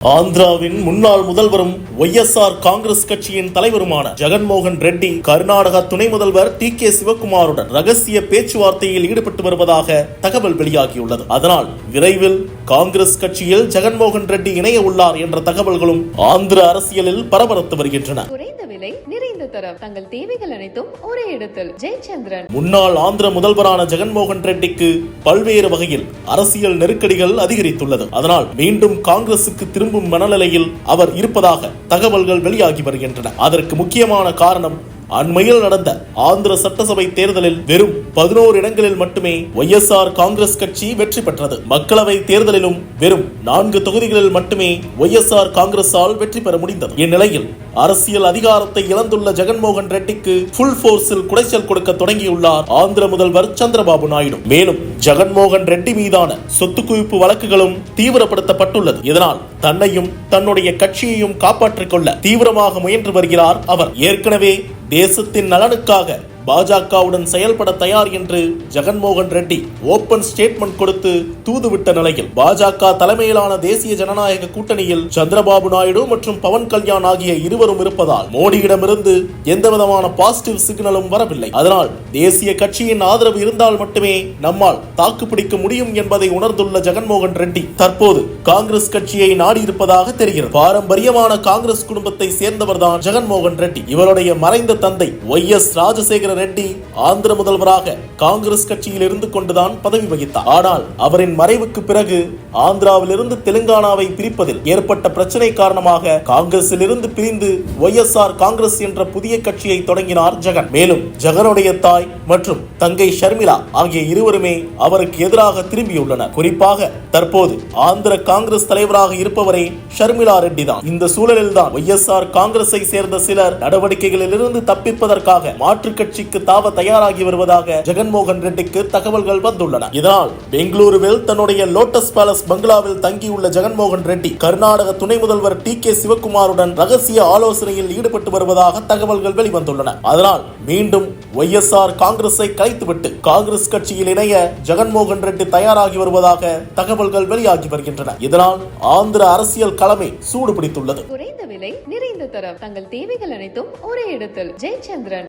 ஆந்திராவின் முன்னாள் முதல்வரும் ஒய்எஸ்ஆர் காங்கிரஸ் கட்சியின் தலைவருமான ஜெகன்மோகன் ரெட்டி கர்நாடக துணை முதல்வர் டி கே சிவகுமாருடன் ரகசிய பேச்சுவார்த்தையில் ஈடுபட்டு வருவதாக தகவல் வெளியாகியுள்ளது. அதனால் விரைவில் காங்கிரஸ் கட்சியில் ஜெகன்மோகன் ரெட்டி இணைய உள்ளார் என்ற தகவல்களும் ஆந்திர அரசியலில் பரபரத்து வருகின்றன. விலை நிறைந்த தரம். தங்கள் தேவைகள் அனைத்தும் ஒரே இடத்தில். ஜெயச்சந்திரன். முன்னாள் ஆந்திர முதல்வரான ஜெகன்மோகன் ரெட்டிக்கு பல்வேறு வகையில் அரசியல் நெருக்கடிகள் அதிகரித்துள்ளது. அதனால் மீண்டும் காங்கிரசுக்கு திரும்பும் மனநிலையில் அவர் இருப்பதாக தகவல்கள் வெளியாகி வருகின்றன. அதற்கு முக்கியமான காரணம் அண்மையில் நடந்த ஆந்திர சட்டசபை தேர்தலில் வெறும் பதினோரு இடங்களில் மட்டுமே ஒய்எஸ்ஆர் காங்கிரஸ் கட்சி வெற்றி பெற்றது. மக்களவை தேர்தலிலும் வெறும் நான்கு தொகுதிகளில் மட்டுமே ஒய்எஸ்ஆர் காங்கிரஸால் வெற்றி பெற முடிந்தது. இந்நிலையில் அரசியல் அதிகாரத்தை இழந்துள்ள ஜெகன்மோகன் ரெட்டிக்கு ஃபுல் போர்ஸில் குடைச்சல் கொடுக்க தொடங்கியுள்ளார் ஆந்திர முதல்வர் சந்திரபாபு நாயுடு. மேலும் ஜெகன்மோகன் ரெட்டி மீதான சொத்து குவிப்பு வழக்குகளும் தீவிரப்படுத்தப்பட்டுள்ளது. இதனால் தன்னையும் தன்னுடைய கட்சியையும் காப்பாற்றிக் கொள்ள தீவிரமாக முயன்று வருகிறார் அவர். ஏற்கனவே தேசத்தின் நலனுக்காக பாஜகவுடன் செயல்பட தயார் என்று ஜெகன்மோகன் ரெட்டி ஓபன் ஸ்டேட்மெண்ட் கொடுத்து தூதுவிட்ட நிலையில் பாஜக தலைமையிலான தேசிய ஜனநாயக கூட்டணியில் சந்திரபாபு நாயுடு மற்றும் பவன் கல்யாண் ஆகிய இருவரும் இருப்பதால் மோடியிடமிருந்து எந்தவிதமான பாசிட்டிவ் சிக்னலும் வரவில்லை. அதனால் தேசிய கட்சியின் ஆதரவு இருந்தால் மட்டுமே நம்மால் தாக்குப்பிடிக்க முடியும் என்பதை உணர்ந்துள்ள ஜெகன்மோகன் ரெட்டி தற்போது காங்கிரஸ் கட்சியை நாடியிருப்பதாக தெரிகிறது. பாரம்பரியமான காங்கிரஸ் குடும்பத்தை சேர்ந்தவர்தான் ஜெகன்மோகன் ரெட்டி. இவருடைய மறைந்த தந்தை ஒய் எஸ் ராஜசேகர ரெட்டி ஆந்திர முதல்வராக காங்கிரஸ் கட்சியில் இருந்து கொண்டுதான் பதவி வகித்தார். ஆனால் அவரின் மறைவுக்கு பிறகு ஆந்திராவிலிருந்து தெலுங்கானாவை பிரிப்பதில் ஏற்பட்ட பிரச்சனை காரணமாக காங்கிரஸில் இருந்து பிரிந்து ஒய் எஸ் ஆர் காங்கிரஸ் என்ற புதிய கட்சியை தொடங்கினார் ஜெகன். மேலும் ஜெகனுடைய தாய் மற்றும் தங்கை ஷர்மிளா ஆகிய இருவருமே அவருக்கு எதிராக திரும்பியுள்ளனர். குறிப்பாக தற்போது ஆந்திர காங்கிரஸ் தலைவராக இருப்பவரே ஷர்மிளா ரெட்டி தான். இந்த சூழலில் தான் ஒய் எஸ் ஆர் காங்கிரஸை சேர்ந்த சிலர் நடவடிக்கைகளில் இருந்து தப்பிப்பதற்காக மாற்றுக் கட்சிக்கு தாவ தயாராகி வருவதாக ஜெகன்மோகன் ரெட்டிக்கு தகவல்கள் வந்துள்ளன. இதனால் பெங்களூருவில் தன்னுடைய லோட்டஸ் பேலஸ் பங்களாவில் தங்கியுள்ள ஜெகன்மோகன் ரெட்டி கர்நாடக துணை முதல்வர் டி கே சிவகுமாருடன் ரகசிய ஆலோசனையில் ஈடுபட்டு வருவதாக தகவல்கள் வெளிவந்துள்ளன. அதனால் மீண்டும் ஒய் எஸ் ஆர் காங்கிரஸை கலைத்துவிட்டு காங்கிரஸ் கட்சியில் இணைய ஜெகன்மோகன் ரெட்டி தயாராகி வருவதாக தகவல்கள் வெளியாகி வருகின்றன. இதனால் ஆந்திர அரசியல் கலமை சூடு பிடித்துள்ளது குறைந்த விலை நிறைந்த தரம். தங்கள் தேவைகள் அனைத்தும் ஒரே இடத்தில். ஜெயச்சந்திரன்.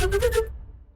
Thank you.